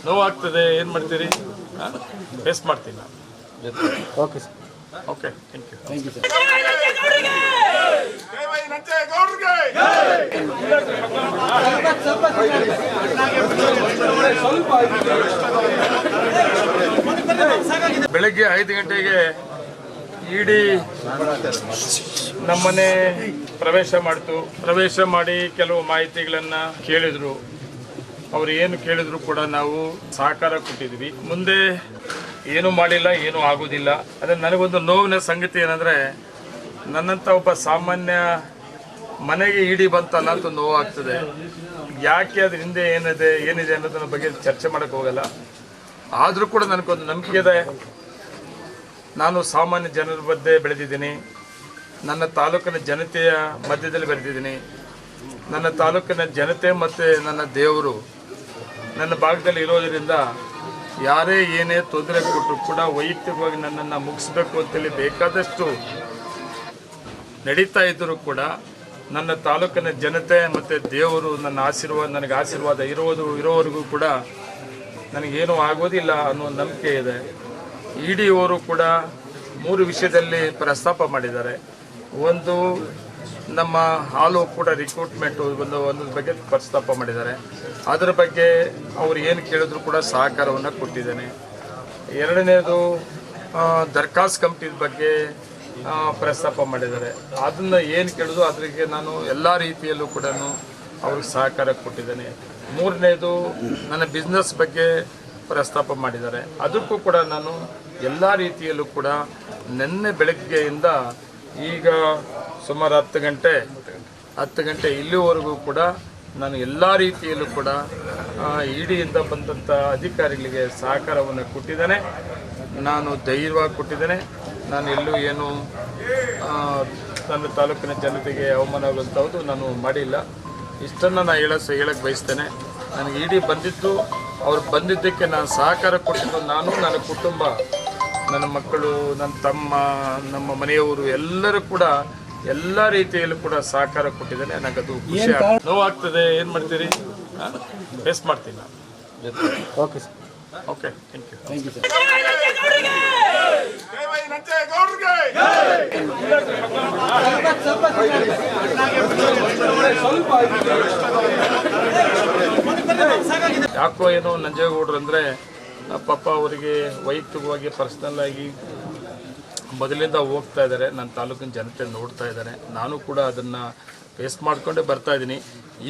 ನೋವಾಗ್ತದೆ ಏನು ಮಾಡ್ತೀರಿ? ಫೇಸ್ ಮಾಡ್ತೀನಿ? ನಾನು okay sir okay thank you thank you sir ಬೆಳಗ್ಗೆ ಐದು ಗಂಟೆಗೆ ಇಡೀ ನಮ್ಮನೆ ಪ್ರವೇಶ ಮಾಡ್ತು. ಪ್ರವೇಶ ಮಾಡಿ ಕೆಲವು ಮಾಹಿತಿಗಳನ್ನ ಕೇಳಿದ್ರು. ಅವ್ರು ಏನು ಕೇಳಿದ್ರು ಕೂಡ ನಾವು ಸಹಕಾರ ಕೊಟ್ಟಿದ್ವಿ ಮುಂದೆ ಏನು ಮಾಡಿಲ್ಲ, ಏನು ಆಗೋದಿಲ್ಲ. ಅದೇ ನನಗೊಂದು ನೋವಿನ ಸಂಗತಿ ಏನಂದ್ರೆ, ನನ್ನಂತ ಒಬ್ಬ ಸಾಮಾನ್ಯ ಮನೆಗೆ ಇಡಿ ಬಂತಲ್ಲ ಅಂತ ನೋವಾಗ್ತದೆ ಯಾಕೆ ಅದ್ರ ಹಿಂದೆ ಏನಿದೆ ಏನಿದೆ ಅನ್ನೋದನ್ನ ಬಗ್ಗೆ ಚರ್ಚೆ ಮಾಡಕ್ ಹೋಗಲ್ಲ. ಆದರೂ ಕೂಡ ನನಗೊಂದು ನಂಬಿಕೆ ಇದೆ. ನಾನು ಸಾಮಾನ್ಯ ಜನರ ಮಧ್ಯೆ ಬೆಳೆದಿದ್ದೀನಿ. ನನ್ನ ತಾಲೂಕಿನ ಜನತೆಯ ಮಧ್ಯದಲ್ಲಿ ಬೆಳೆದಿದ್ದೀನಿ. ನನ್ನ ತಾಲೂಕಿನ ಜನತೆ ಮತ್ತು ನನ್ನ ದೇವರು ನನ್ನ ಭಾಗದಲ್ಲಿ ಇರೋದರಿಂದ ಯಾರೇ ಏನೇ ತೊಂದರೆ ಕೊಟ್ಟರು ಕೂಡ ವೈಯಕ್ತಿಕವಾಗಿ ನನ್ನನ್ನು ಮುಗಿಸ್ಬೇಕು ಅಂತೇಳಿ ಬೇಕಾದಷ್ಟು ನಡೀತಾ ಇದ್ದರೂ ಕೂಡ ನನ್ನ ತಾಲೂಕಿನ ಜನತೆ ಮತ್ತು ದೇವರು ನನ್ನ ಆಶೀರ್ವಾದ, ನನಗೆ ಆಶೀರ್ವಾದ ಇರೋದು, ಇರೋವರೆಗೂ ಕೂಡ ನನಗೇನು ಆಗೋದಿಲ್ಲ ಅನ್ನೋ ನಂಬಿಕೆ ಇದೆ. ಇ ಕೂಡ ಮೂರು ವಿಷಯದಲ್ಲಿ ಪ್ರಸ್ತಾಪ ಮಾಡಿದ್ದಾರೆ. ಒಂದು ನಮ್ಮ ಹಾಲು ಕೂಡ ರಿಕ್ರೂಟ್ಮೆಂಟ್ ಒಂದು ಒಂದೊಂದು ಬಗ್ಗೆ ಪ್ರಸ್ತಾಪ ಮಾಡಿದ್ದಾರೆ. ಅದರ ಬಗ್ಗೆ ಅವ್ರು ಏನು ಕೇಳಿದ್ರು ಕೂಡ ಸಹಕಾರವನ್ನು ಕೊಟ್ಟಿದ್ದೇನೆ. ಎರಡನೇದು ದರ್ಖಾಸ್ ಕಂಪ್ನಿ ಬಗ್ಗೆ ಪ್ರಸ್ತಾಪ ಮಾಡಿದ್ದಾರೆ. ಅದನ್ನ ಏನು ಕೇಳಿದ್ರು ಅದಕ್ಕೆ ನಾನು ಎಲ್ಲ ರೀತಿಯಲ್ಲೂ ಕೂಡ ಅವ್ರಿಗೆ ಸಹಕಾರ ಕೊಟ್ಟಿದ್ದೇನೆ. ಮೂರನೇದು, ನನ್ನ ಬಿಸ್ನೆಸ್ ಬಗ್ಗೆ ಪ್ರಸ್ತಾಪ ಮಾಡಿದ್ದಾರೆ. ಅದಕ್ಕೂ ಕೂಡ ನಾನು ಎಲ್ಲ ರೀತಿಯಲ್ಲೂ ಕೂಡ ನಿನ್ನೆ ಬೆಳಗ್ಗೆಯಿಂದ ಈಗ ಸುಮಾರು ಹತ್ತು ಗಂಟೆ ಹತ್ತು ಗಂಟೆ ಇಲ್ಲಿವರೆಗೂ ಕೂಡ ನಾನು ಎಲ್ಲ ರೀತಿಯಲ್ಲೂ ಕೂಡ ಇಡಿಯಿಂದ ಬಂದಂಥ ಅಧಿಕಾರಿಗಳಿಗೆ ಸಹಕಾರವನ್ನು ಕೊಟ್ಟಿದ್ದೇನೆ. ನಾನು ಧೈರ್ಯವಾಗಿ ಕೊಟ್ಟಿದ್ದೇನೆ. ನಾನು ಎಲ್ಲೂ ಏನು ನನ್ನ ತಾಲೂಕಿನ ಜನತೆಗೆ ಅವಮಾನವಾಗುವಂಥದ್ದು ನಾನು ಮಾಡಿಲ್ಲ. ಇಷ್ಟನ್ನು ನಾನು ಹೇಳ ಹೇಳಕ್ಕೆ ಬಯಸ್ತೇನೆ. ನನಗೆ ಇಡಿ ಬಂದಿತ್ತು ಅವ್ರು ಬಂದಿದ್ದಕ್ಕೆ ನಾನು ಸಹಕಾರ ಕೊಟ್ಟಿದ್ದು ನಾನು, ನನ್ನ ಕುಟುಂಬ, ನನ್ನ ಮಕ್ಕಳು, ನನ್ನ ತಮ್ಮ, ನಮ್ಮ ಮನೆಯವರು ಎಲ್ಲರೂ ಕೂಡ ಎಲ್ಲ ರೀತಿಯಲ್ಲೂ ಕೂಡ ಸಹಕಾರ ಕೊಟ್ಟಿದ್ದಾನೆ. ನನಗೆ ಅದು ಖುಷಿ ನೋವಾಗ್ತದೆ ಏನು ಮಾಡ್ತೀರಿ? ಫೇಸ್ ಮಾಡ್ತೀನಿ ನಾನು. Okay sir okay thank you thank you sir ಯಾಕೋ ಏನೋ ನಂಜೇಗೌಡ್ರು ಅಂದರೆ ಪಾಪ ಅವರಿಗೆ ವೈಯಕ್ತಿಕವಾಗಿ ಪರ್ಸನಲ್ ಆಗಿ ಮೊದಲಿಂದ ಹೋಗ್ತಾ ಇದ್ದಾರೆ. ನನ್ನ ತಾಲೂಕಿನ ಜನತೆ ನೋಡ್ತಾ ಇದ್ದಾರೆ. ನಾನು ಕೂಡ ಅದನ್ನು ಫೇಸ್ ಮಾಡ್ಕೊಂಡೆ ಬರ್ತಾ ಇದ್ದೀನಿ.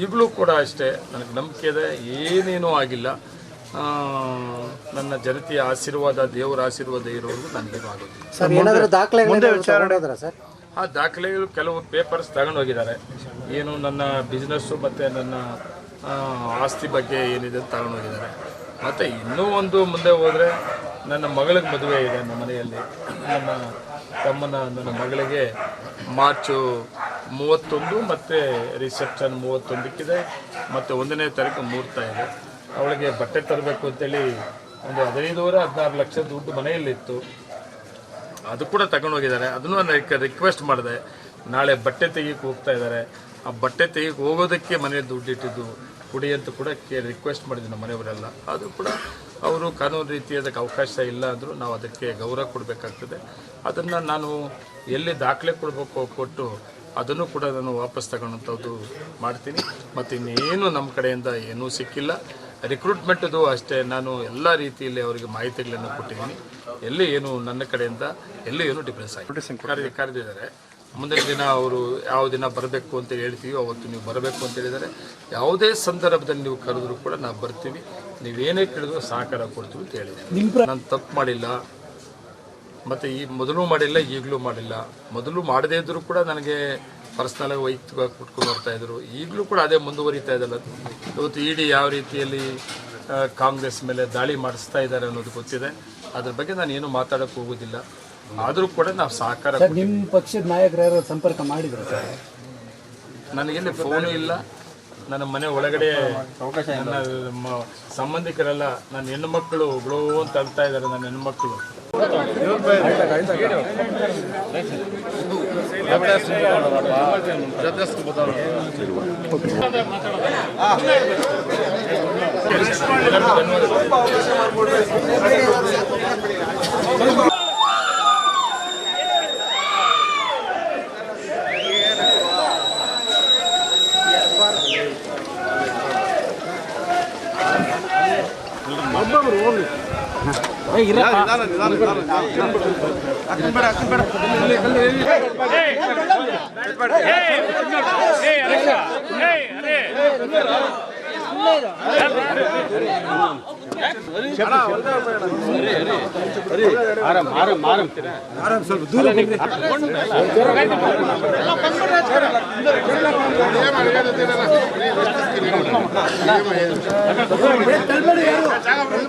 ಈಗಲೂ ಕೂಡ ಅಷ್ಟೇ ನನಗೆ ನಂಬಿಕೆ ಇದೆ. ಏನೇನೂ ಆಗಿಲ್ಲ. ನನ್ನ ಜನತೆಯ ಆಶೀರ್ವಾದ ದೇವರ ಆಶೀರ್ವಾದ ಇರೋದು ನನಗೇನು ಆಗೋದಿಲ್ಲ. ಸರ್ ಏನಾದರೂ ದಾಖಲೆ ವಿಚಾರಣೆ ಸರ್? ಆ ದಾಖಲೆಗಳು ಕೆಲವು ಪೇಪರ್ಸ್ ತಗೊಂಡು ಹೋಗಿದ್ದಾರೆ ಏನು ನನ್ನ ಬಿಸ್ನೆಸ್ಸು ಮತ್ತು ನನ್ನ ಆಸ್ತಿ ಬಗ್ಗೆ ಏನಿದೆ ಅಂತ ತಗೊಂಡು ಹೋಗಿದ್ದಾರೆ ಮತ್ತು ಇನ್ನೂ ಒಂದು ಮುಂದೆ ಹೋದರೆ ನನ್ನ ಮಗಳಿಗೆ ಮದುವೆ ಇದೆ ನಮ್ಮ ಮನೆಯಲ್ಲಿ. ನನ್ನ ತಮ್ಮನ ನನ್ನ ಮಗಳಿಗೆ ಮಾರ್ಚು ಮೂವತ್ತೊಂದು ಮತ್ತು ರಿಸೆಪ್ಷನ್ ಮೂವತ್ತೊಂದಕ್ಕಿದೆ. ಮತ್ತು ಒಂದನೇ ತಾರೀಕು ಮುಹೂರ್ತ ಇದೆ. ಅವಳಿಗೆ ಬಟ್ಟೆ ತರಬೇಕು ಅಂತೇಳಿ ಒಂದು ಹದಿನೈದುವರೆ ಹದಿನಾರು ಲಕ್ಷ ದುಡ್ಡು ಮನೆಯಲ್ಲಿತ್ತು. ಅದು ಕೂಡ ತಗೊಂಡೋಗಿದ್ದಾರೆ ಅದನ್ನು ನಾನು ರಿಕ್ವೆಸ್ಟ್ ಮಾಡಿದೆ. ನಾಳೆ ಬಟ್ಟೆ ತೆಗಿಯಕ್ಕೆ ಹೋಗ್ತಾ ಇದ್ದಾರೆ. ಆ ಬಟ್ಟೆ ತೆಗಿಯಕ್ಕೆ ಹೋಗೋದಕ್ಕೆ ಮನೆಯಲ್ಲಿ ದುಡ್ಡು ಇಟ್ಟಿದ್ದು ಕುಡಿ ಅಂತ ಕೂಡ ಕೇ ರಿಕ್ವೆಸ್ಟ್ ಮಾಡಿದ್ವಿ ನಮ್ಮ ಮನೆಯವರೆಲ್ಲ. ಅದು ಕೂಡ ಅವರು ಕಾನೂನು ರೀತಿ ಅದಕ್ಕೆ ಅವಕಾಶ ಇಲ್ಲ ಅಂದರೂ ನಾವು ಅದಕ್ಕೆ ಗೌರವ ಕೊಡಬೇಕಾಗ್ತದೆ. ಅದನ್ನು ನಾನು ಎಲ್ಲಿ ದಾಖಲೆ ಕೊಡಬೇಕು ಕೊಟ್ಟು ಅದನ್ನು ಕೂಡ ನಾನು ವಾಪಸ್ ತಗೊಳ್ಳೋಂಥದ್ದು ಮಾಡ್ತೀನಿ. ಮತ್ತು ಇನ್ನೇನು ನಮ್ಮ ಕಡೆಯಿಂದ ಏನೂ ಸಿಕ್ಕಿಲ್ಲ. ರಿಕ್ರೂಟ್ಮೆಂಟದು ಅಷ್ಟೇ ನಾನು ಎಲ್ಲ ರೀತಿಯಲ್ಲಿ ಅವರಿಗೆ ಮಾಹಿತಿಗಳನ್ನು ಕೊಟ್ಟಿದ್ದೀನಿ. ಎಲ್ಲಿ ಏನು ನನ್ನ ಕಡೆಯಿಂದ ಎಲ್ಲಿ ಏನು ಡಿಫ್ರೆನ್ಸ್ ಆಗಿದೆ ಕರೆದಿದ್ದಾರೆ. ಮುಂದಿನ ದಿನ ಅವರು ಯಾವ ದಿನ ಬರಬೇಕು ಅಂತ ಹೇಳ್ತೀವಿ ಅವತ್ತು ನೀವು ಬರಬೇಕು ಅಂತ ಹೇಳಿದರೆ ಯಾವುದೇ ಸಂದರ್ಭದಲ್ಲಿ ನೀವು ಕರೆದ್ರು ಕೂಡ ನಾವು ಬರ್ತೀವಿ. ನೀವೇನೇ ಕೇಳಿದ್ರು ಸಹಕಾರ ಕೊಡ್ತೀವಿ ಅಂತ ಹೇಳಿದೆ ನಾನು ತಪ್ಪು ಮಾಡಿಲ್ಲ. ಮತ್ತು ಈ ಮೊದಲು ಮಾಡಿಲ್ಲ ಈಗಲೂ ಮಾಡಿಲ್ಲ. ಮೊದಲು ಮಾಡದೇ ಇದ್ದರೂ ಕೂಡ ನನಗೆ ಪರ್ಸ್ನಲಾಗಿ ವೈಯಕ್ತಿಕವಾಗಿ ಕೊಟ್ಕೊಂಡು ಬರ್ತಾ ಇದ್ರು. ಈಗಲೂ ಕೂಡ ಅದೇ ಮುಂದುವರಿತಾ ಇದ್ದಲ್ಲ ಇವತ್ತು ಇಡಿ ಯಾವ ರೀತಿಯಲ್ಲಿ ಕಾಂಗ್ರೆಸ್ ಮೇಲೆ ದಾಳಿ ಮಾಡಿಸ್ತಾ ಇದ್ದಾರೆ ಅನ್ನೋದು ಗೊತ್ತಿದೆ. ಅದ್ರ ಬಗ್ಗೆ ನಾನು ಏನು ಮಾತಾಡೋಕ್ಕೆ ಹೋಗೋದಿಲ್ಲ. ಆದರೂ ಕೂಡ ನಾವು ಸಹಕಾರ ಸರ್ ನಿಮ್ಮ ಪಕ್ಷದ ನಾಯಕರು ಯಾರು ಸಂಪರ್ಕ ಮಾಡಿದ್ರು ಸರ್? ನನಗೆಲ್ಲಿ ಫೋನು ಇಲ್ಲ. ನನ್ನ ಮನೆ ಒಳಗಡೆ ನನ್ನ ಮ- ಸಂಬಂಧಿಕರೆಲ್ಲ ನನ್ನ ಹೆಣ್ಣು ಮಕ್ಕಳು ಗ್ಲೋ ಅಂತ ಅಳ್ತಾ ಇದ್ದಾರೆ ನನ್ನ ಹೆಣ್ಣು ಮಕ್ಕಳು ಆರಾಮ್ ಆರಾಮ್ ಆರಾಮ್ ಆರಾಮ್ ಸ್ವಲ್ಪ ದೂರ ತಲಬೇಡಿ ಯಾರು